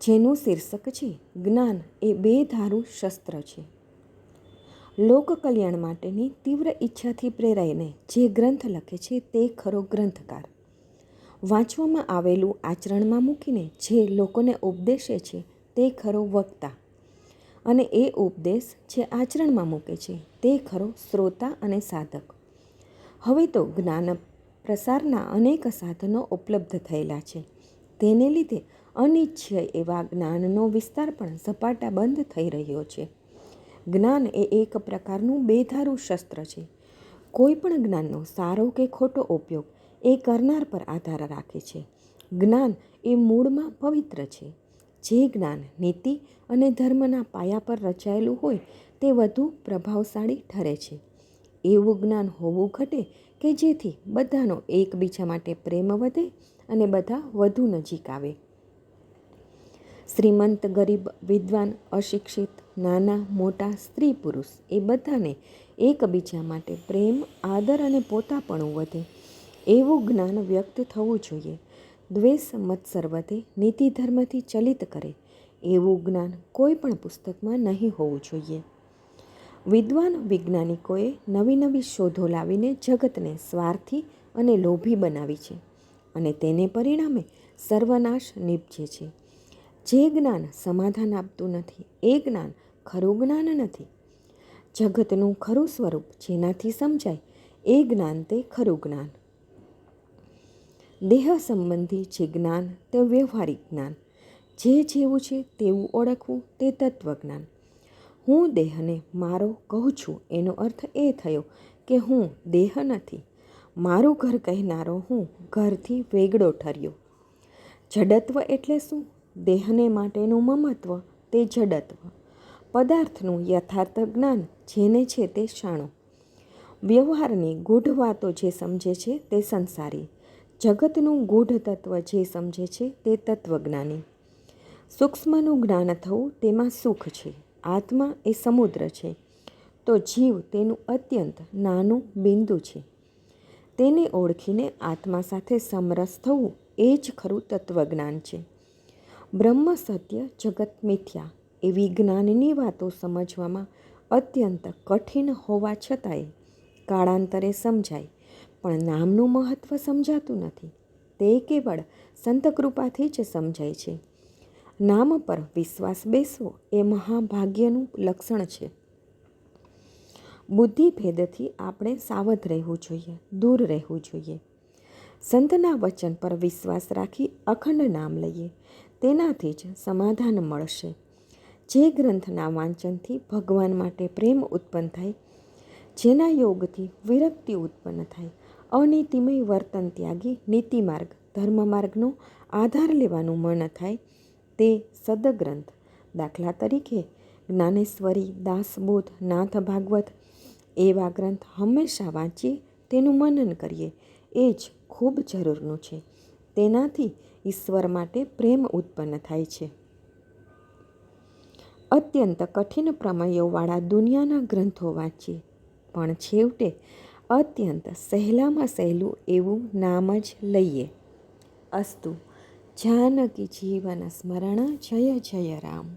જેનું શીર્ષક છે, જ્ઞાન એ બે ધારું શસ્ત્ર છે. લોક કલ્યાણ માટેની તીવ્ર ઈચ્છાથી પ્રેરાઈને જે ગ્રંથ લખે છે તે ખરો ગ્રંથકાર. વાંચવામાં આવેલું આચરણમાં મૂકીને જે લોકોને ઉપદેશે છે તે ખરો વક્તા. અને એ ઉપદેશ જે આચરણમાં મૂકે છે તે ખરો શ્રોતા અને સાધક. હવે તો જ્ઞાન પ્રસારના અનેક સાધનો ઉપલબ્ધ થયેલા છે. તેને લીધે અનિચ્છય એવા જ્ઞાનનો વિસ્તાર પણ સપાટા બંધ થઈ રહ્યો છે. જ્ઞાન એ એક પ્રકારનું બેધારું શસ્ત્ર છે. કોઈ પણ જ્ઞાનનો સારો કે ખોટો ઉપયોગ એ કરનાર પર આધાર રાખે છે. જ્ઞાન એ મૂળમાં પવિત્ર છે. જે જ્ઞાન નીતિ અને ધર્મના પાયા પર રચાયેલું હોય તે વધુ પ્રભાવશાળી ઠરે છે. એવું જ્ઞાન હોવું ઘટે કે જેથી બધાનો એકબીજા માટે પ્રેમ વધે અને બધા વધુ નજીક આવે. શ્રીમંત, ગરીબ, વિદ્વાન, અશિક્ષિત, નાના, મોટા, સ્ત્રી, પુરુષ એ બધાને એકબીજા માટે પ્રેમ, આદર અને પોતાપણું વધે. એવું જ્ઞાન વ્યક્ત થવું જોઈએ. દ્વેષ મત્સર વધે, નીતિ ધર્મથી ચલિત કરે. એવું જ્ઞાન કોઈ પણ પુસ્તકમાં નહીં હોવું જોઈએ. વિદ્વાન વૈજ્ઞાનિકોએ નવી નવી શોધો લાવીને જગતને સ્વાર્થી અને લોભી બનાવી છે. અને તેને પરિણામે સર્વનાશ નીપજે છે. જે જ્ઞાન સમાધાન આપતું નથી, એ જ્ઞાન ખરું જ્ઞાન નથી. જગતનું ખરું સ્વરૂપ જેનાથી સમજાય, એ જ્ઞાન તે ખરું જ્ઞાન. દેહ સંબંધી જે જ્ઞાન, તે વ્યવહારિક જ્ઞાન. જે જેવું છે તેવું ઓળખવું તે તત્વજ્ઞાન. હું દેહને મારો કહું છું, એનો અર્થ એ થયો કે હું દેહ નથી. મારું ઘર કહેનારો હું ઘરથી વેગળો ઠર્યો. જડત્વ એટલે શું? દેહને માટેનું મમત્વ તે જડત્વ. પદાર્થનું યથાર્થ જ્ઞાન જેને છે તે શાણો. વ્યવહારની ગૂઢ વાતો જે સમજે છે તે સંસારી. જગતનું ગૂઢ તત્વ જે સમજે છે તે તત્વજ્ઞાની. સૂક્ષ્મનું જ્ઞાન થવું તેમાં સુખ છે. આત્મા એ સમુદ્ર છે. તો જીવ તેનું અત્યંત નાનું બિંદુ છે. તેને ઓળખીને આત્મા સાથે સમરસ થવું એ જ ખરું તત્વજ્ઞાન છે. બ્રહ્મ સત્ય જગત મિથ્યા એવી જ્ઞાનની વાતો સમજવામાં અત્યંત કઠિન હોવા છતાંય કાળાંતરે સમજાય, પણ નામનું મહત્ત્વ સમજાતું નથી. તે કેવળ સંતકૃપાથી જ સમજાય છે. નામ પર વિશ્વાસ બેસવો એ મહાભાગ્યનું લક્ષણ છે. બુદ્ધિભેદથી આપણે સાવધ રહેવું જોઈએ, દૂર રહેવું જોઈએ. સંતના વચન પર વિશ્વાસ રાખી અખંડ નામ લઈએ, તેનાથી જ સમાધાન મળશે. જે ગ્રંથના વાંચનથી ભગવાન માટે પ્રેમ ઉત્પન્ન થાય, જેના યોગથી વિરક્તિ ઉત્પન્ન થાય, અનીતિમય વર્તન ત્યાગી નીતિમાર્ગ, ધર્મમાર્ગનો આધાર લેવાનું મન થાય, તે સદગ્રંથ દાખલા તરીકે જ્ઞાનેશ્વરી દાસબોધ નાથ ભાગવત એવા ગ્રંથ હંમેશા વાંચીએ, તેનું મનન કરીએ. એ જ ખૂબ જરૂરનું છે. તેનાથી ઈશ્વર માટે પ્રેમ ઉત્પન્ન થાય છે. અત્યંત કઠિન પ્રમેયોવાળા દુનિયાના ગ્રંથો વાંચીએ. પણ છેવટે અત્યંત સહેલામાં સહેલું એવું નામ જ લઈએ. અસ્તુ, જાનકી જીવન સ્મરણ, જય જય રામ.